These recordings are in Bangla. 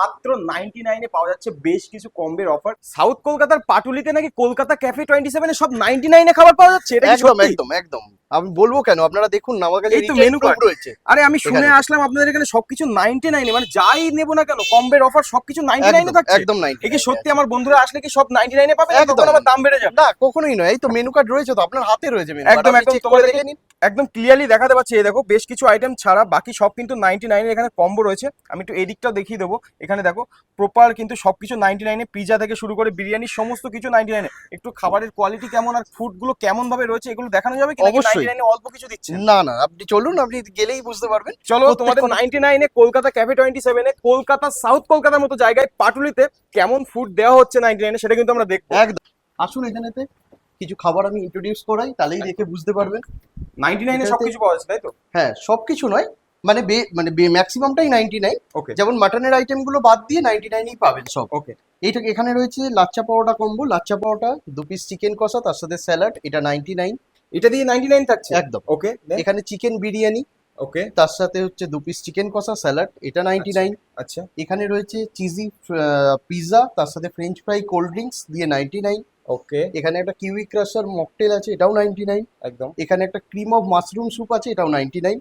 মাত্র নাইনটি নাইনে পাওয়া যাচ্ছে বেশ কিছু কম্বের অফার সাউথ কলকাতার পাটুলিতে নাকি কলকাতা ক্যাফে টোয়েন্টি সেভেনে সব নাইনটি নাইনে খাবার পাওয়া যাচ্ছে? এটা একদম একদম একদম। আমি বলব কেন? আপনারা দেখুন না আমার কাছে এই তো recharge menu রয়েছে। আরে আমি শুনে আসলাম আপনাদের এখানে সবকিছু নাইনটি নাইনে মানে যাই নেব না কেন কম্বের অফার সবকিছু নাইনটি নাইনে থাকছে। একদম নাই এই কি সত্যি আমার বন্ধুরা আসলে কি সব নাইনটি নাইনে পাবে একদম। তখন আবার দাম বেড়ে যাবে? না কখনোই নয়। এই তো মেনু কার্ড রয়েছে তো আপনার হাতে রয়েছে মেনু একদম, একদম, তোমাদের দেখে একদম ক্লিয়ারলি দেখাতে পাচ্ছি। এই দেখো বেশ কিছু আইটেম ছাড়া বাকি সব কিন্তু নাইনটি নাইনের এখানে কম্বো রয়েছে। আমি একটু এদিকটাও দেখিয়ে দেবো। এখানে দেখো প্রপার কিন্তু সবকিছু নাইনটি নাইনে পিজা থেকে শুরু করে বিরিয়ানি সমস্ত কিছু নাইনটি নাইনে একটু খাবারের কোয়ালিটি কেমন আর ফুডগুলো কেমন ভাবে রয়েছে এগুলো দেখানো যাবে কি অবশ্যই। অল্প কিছু দিচ্ছে? না না আপনি চলুন আপনি গেলেই বুঝতে পারবেন। চলো তোমাদের নাইনটি নাইনে কলকাতা ক্যাফে টোয়েন্টি সেভেনে কলকাতা সাউথ কলকাতার মতো জায়গায় পাটুলিতে কেমন ফুড দেওয়া হচ্ছে নাইনটি নাইনে সেটা কিন্তু আমরা দেখব। একদম। আসুন এখানেতে কিছু খাবার আমি ইন্ট্রোডিউস করাই তাহলেই দেখে বুঝতে পারবেন। নাইনটি নাইনে সবকিছু পাওয়া যাচ্ছে তাই তো? হ্যাঁ সবকিছু নয় মানে বে মানে ম্যাক্সিমামটাই নাইনটি নাইন ওকে যেমন মাটনের আইটেমগুলো বাদ দিয়ে নাইনটি নাইনই পাবেন সব। ওকে এইটা এখানে রয়েছে লাচ্চা পাওয়াটা কম্বো লাচ্চা পাওয়াটা দু পিস চিকেন কষা তার সাথে স্যালাড এটা নাইনটি নাইন এটা দিয়ে নাইনটি নাইন থাকছে? একদম। ওকে এখানে চিকেন বিরিয়ানি ওকে তার সাথে হচ্ছে দু পিস চিকেন কষা স্যালাড এটা নাইনটি নাইন আচ্ছা। এখানে রয়েছে চিজি পিৎজা তার সাথে ফ্রেঞ্চ ফ্রাই কোল্ড ড্রিঙ্কস দিয়ে নাইনটি নাইন ওকে এখানে একটা কিউই ক্রাশার মকটেল আছে এটাও নাইনটি নাইন একদম। এখানে একটা ক্রিম অফ মাশরুম স্যুপ আছে এটাও নাইনটি নাইন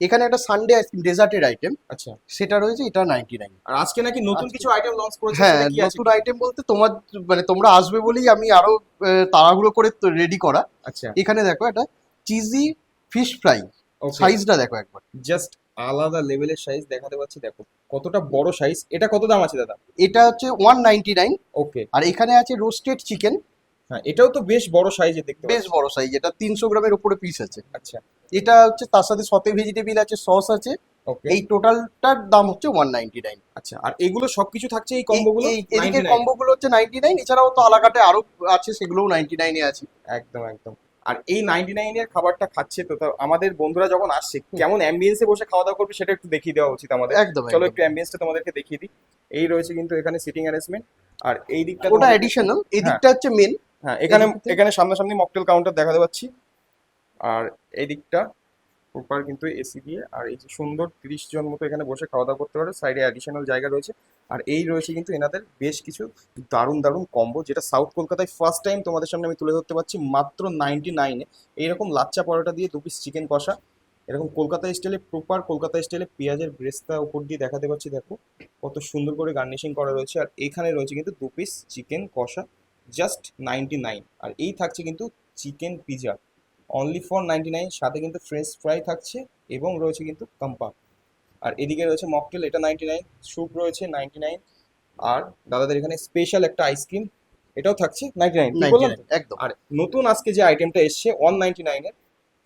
এখানে একটা সানডে আইসক্রিম ডেজার্টের আইটেম আচ্ছা। সেটা রয়েছে এটা নাইনটি নাইন আর আজকে নাকি নতুন কিছু আইটেম লঞ্চ করেছে হ্যাঁ? নতুন আইটেম বলতে তোমার মানে তোমরা আসবে বলেই আমি আরও তাড়াহুড়ো করে রেডি করা। আচ্ছা। এখানে দেখো একটা চিজি ফিশ ফ্রাই সাইজটা দেখো একবার। জাস্ট আলাদা লেভেলের সাইজ দেখাতে পাচ্ছি দেখো। কতটা বড় সাইজ এটা কত দাম আছে দাদা? এটা হচ্ছে ওয়ান নাইনটি নাইন ওকে আর এখানে আছে রোস্টেড চিকেন হ্যাঁ এটাও তো বেশ বড় সাইজের দেখতে বেশ বড় সাইজ এটা তিনশো গ্রামের উপরে পিস আছে। আচ্ছা। এটা হচ্ছে তার সাথে সতে ভেজিটেবিল আছে সস আছে। এই টোটালটার দাম হচ্ছে ওয়ান নাইনটি নাইন আচ্ছা আর এগুলো সবকিছু থাকছে এই কম্বোগুলো? এদিকে কম্বো গুলো হচ্ছে নাইনটি নাইন এছাড়াও তো আলাকাটে আরও আছে সেগুলোও নাইনটি নাইনে আছে। একদম একদম। আর এই নাইনটি নাইনের খাবারটা খাচ্ছে তো আমাদের বন্ধুরা যখন আসছে কেমন অ্যাম্বিয়েন্সে বসে খাওয়া দাওয়া করবে সেটা একটু দেখিয়ে দেওয়া উচিত আমাদের। একদম চলো। একটু অ্যাম্বিয়েন্সটা তোমাদেরকে দেখিয়ে দিই। এই রয়েছে কিন্তু এখানে সিটিং অ্যারেঞ্জমেন্ট আর এই দিকটা ওটা এডিশনাল এই দিকটা হচ্ছে মেন হ্যাঁ এখানে এখানে সামনাসামনি মকটেল কাউন্টার দেখাতে পাচ্ছি। আর এই দিকটা প্রপার কিন্তু এসি দিয়ে, আর এই যে সুন্দর তিরিশ জন মতো এখানে বসে খাওয়া দাওয়া করতে পারে সাইডে অ্যাডিশনাল জায়গা রয়েছে। আর এই রয়েছে কিন্তু এনাদের বেশ কিছু দারুণ দারুণ কম্বো যেটা সাউথ কলকাতায় ফার্স্ট টাইম তোমাদের সামনে আমি তুলে ধরতে পারছি। মাত্র নাইনটি নাইনে এইরকম লাচ্চা পরোটা দিয়ে দু পিস চিকেন কষা। এরকম কলকাতা স্টাইলে প্রপার কলকাতা স্টাইলে পেঁয়াজের ব্রেস্তা উপর দিয়ে দেখাতে পাচ্ছি, দেখো। কত সুন্দর করে গার্নিশিং করা রয়েছে। আর এখানে রয়েছে কিন্তু দু পিস চিকেন কষা জাস্ট নাইনটি নাইন আর এই থাকছে কিন্তু chicken pizza only for ninety nine সাথে কিন্তু ফ্রেঞ্চ ফ্রাই থাকছে এবং রয়েছে কিন্তু কাম্পা আর এদিকে রয়েছে মকটেল এটা নাইনটি নাইন স্যুপ রয়েছে নাইনটি নাইন আর দাদাদের এখানে স্পেশাল একটা আইসক্রিম এটাও থাকছে নাইনটি নাইন? একদম আর নতুন আজকে যে আইটেমটা এসছে ওয়ান নাইনটি নাইনের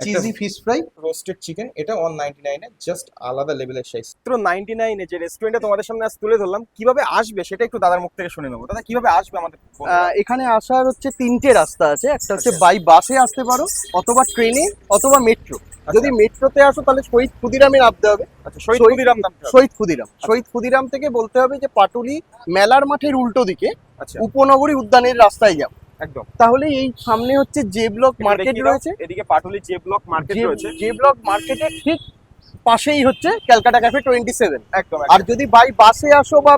cheesy fish fry. Roasted chicken এটা ওয়ান নাইনটি নাইনে জাস্ট আলাদা লেভেলের সাইজ মাত্র নাইনটি নাইনে যে রেস্টুরেন্টে তোমাদের সামনে আজ তুলে ধরলাম কীভাবে আসবে সেটা একটু দাদার মুখ থেকে শুনে নেব। দাদা কীভাবে আসবে আমাদের? এখানে আসার হচ্ছে তিনটে রাস্তা আছে। একটা হচ্ছে আচ্ছা। বাই বাসে আসতে পারো অথবা ট্রেনে অথবা মেট্রো যদি মেট্রোতে আসো তাহলে শহীদ ক্ষুদিরামে নামতে হবে। আচ্ছা শহীদ ক্ষুদিরাম শহীদ ক্ষুদিরাম। শহীদ ক্ষুদিরাম থেকে বলতে হবে যে পাটুলি মেলার মাঠের উল্টো দিকে আচ্ছা। উপনগরী উদ্যানের রাস্তায় যাও একদম। তাহলে এই সামনে হচ্ছে জে ব্লক মার্কেট রয়েছে। এদিকে পাটুলি জে ব্লক মার্কেট রয়েছে। জে ব্লক মার্কেটে ঠিক পাশেই হচ্ছে ক্যালকাটা ক্যাফে টোয়েন্টি সেভেন একদম। আর যদি বাই বাসে আসো বা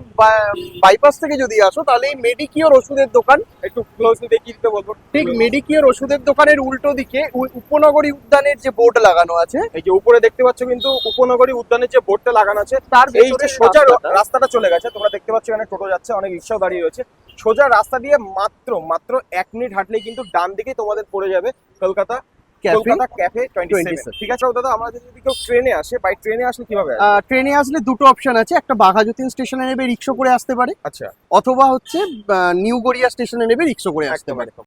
বাইপাস থেকে যদি আসো তাহলে এই মেডিকিওর ওষুধের দোকান একটু ক্লোজলি দেখিয়ে দিতে বলব। ঠিক মেডিকিওর ওষুধের দোকানের উল্টো দিকে উপনগরী উদ্যানের যে বোর্ড লাগানো আছে এই যে উপরে দেখতে পাচ্ছ কিন্তু উপনগরী উদ্যানের যে বোর্ডটা লাগানো আছে তার এই যে সোজা রাস্তাটা- চলে গেছে। তোমরা দেখতে পাচ্ছ এখানে টোটো যাচ্ছে অনেক রিক্সাও দাঁড়িয়ে রয়েছে। সোজা রাস্তা দিয়ে মাত্র মাত্র এক মিনিট হাঁটলেই কিন্তু ডান দিকে তোমাদের পড়ে যাবে কলকাতা কলকাতা ক্যাফে 27 ঠিক আছে দাদা আমরা যদি কেউ ট্রেনে আসে বাই ট্রেনে আসলে কীভাবে ট্রেনে আসলে দুটো অপশন আছে একটা বাঘাযতীন স্টেশনে নেবে রিক্সো করে আসতে পারে আচ্ছা। অথবা হচ্ছে নিউ গড়িয়া স্টেশনে নেবে রিক্সো করে আসতে পারে।